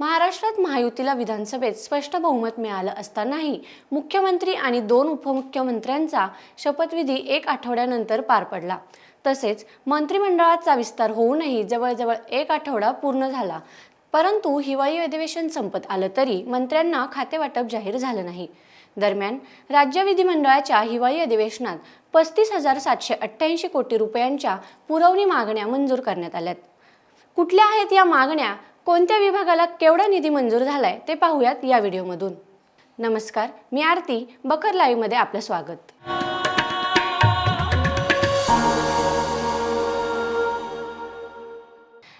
महाराष्ट्रात महायुतीला विधानसभेत स्पष्ट बहुमत मिळालं असतानाही मुख्यमंत्री आणि दोन उपमुख्यमंत्र्यांचा शपथविधी एक आठवड्यानंतर पार पडला. तसेच मंत्रिमंडळाचा विस्तार होऊनही जवळजवळ एक आठवडा पूर्ण झाला. परंतु हिवाळी अधिवेशन संपत आलं तरी मंत्र्यांना खातेवाटप जाहीर झालं नाही. दरम्यान राज्य विधिमंडळाच्या हिवाळी अधिवेशनात पस्तीस हजार सातशे अठ्ठ्याऐंशी कोटी रुपयांच्या पुरवणी मागण्या मंजूर करण्यात आल्यात. कुठल्या आहेत या मागण्या? कोणत्या विभागाला केवढा निधी मंजूर झालाय ते पाहूयात या व्हिडिओमधून. नमस्कार मी आरती बकर लाईव्हमध्ये आपलं स्वागत.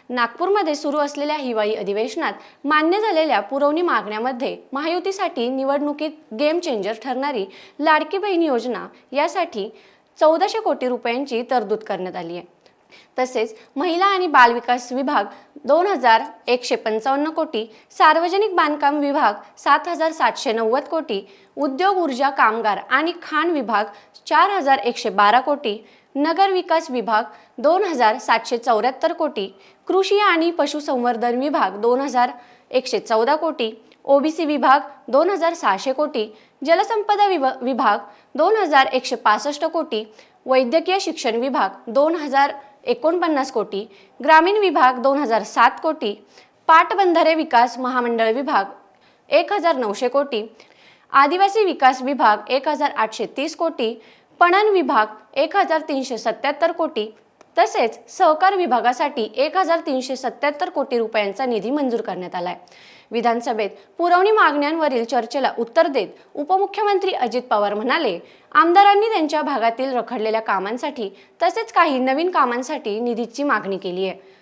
नागपूरमध्ये सुरू असलेल्या हिवाळी अधिवेशनात मान्य झालेल्या पुरवणी मागण्यामध्ये महायुतीसाठी निवडणुकीत गेम चेंजर ठरणारी लाडकी बहीण योजना यासाठी चौदाशे कोटी रुपयांची तरतूद करण्यात आली आहे तसेच महिला आणि बालविकास विभाग दोन हजार एकशे पंचावन्न कोटी सार्वजनिक बांधकाम विभाग सात हजार सातशे नव्वद कोटी उद्योग ऊर्जा कामगार आणि खाण विभाग चार हजार एकशे बारा कोटी नगर विकास विभाग दोन हजार सातशे चौऱ्याहत्तर कोटी कृषी आणि पशुसंवर्धन विभाग दोन हजार एकशे चौदा कोटी ओबीसी विभाग दोन हजार सहाशे कोटी जलसंपदा विभ विभाग दोन हजार एकशे पासष्ट कोटी वैद्यकीय शिक्षण विभाग दोन हजार एकोणपन्नास कोटी ग्रामीण विभाग दोन हजार सात कोटी पाटबंधारे विकास महामंडळ विभाग एक हजार नऊशे कोटी आदिवासी विकास विभाग एक हजार आठशे तीस कोटी पणन विभाग एक हजार तीनशे सत्याहत्तर कोटी तसेच सहकार विभागासाठी एक हजार तीनशे सत्याहत्तर कोटी रुपयांचा निधी मंजूर करण्यात आलाय. विधानसभेत पुरवणी मागण्यांवरील चर्चेला उत्तर देत उपमुख्यमंत्री अजित पवार म्हणाले आमदारांनी त्यांच्या भागातील रखडलेल्या कामांसाठी तसेच काही नवीन कामांसाठी निधीची मागणी केली आहे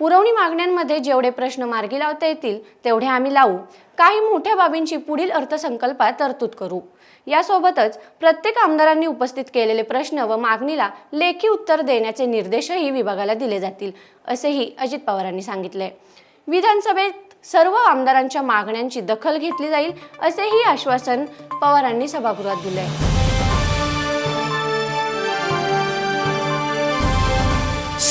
पुरवणी मागण्यांमध्ये जेवढे प्रश्न मार्गी लावता येतील तेवढे आम्ही लावू. काही मोठ्या बाबींची पुढील अर्थसंकल्पात तरतूद करू. यासोबतच प्रत्येक आमदारांनी उपस्थित केलेले प्रश्न व मागणीला लेखी उत्तर देण्याचे निर्देशही विभागाला दिले जातील असेही अजित पवारांनी सांगितले. विधानसभेत सर्व आमदारांच्या मागण्यांची दखल घेतली जाईल असेही आश्वासन पवारांनी सभागृहात दिले.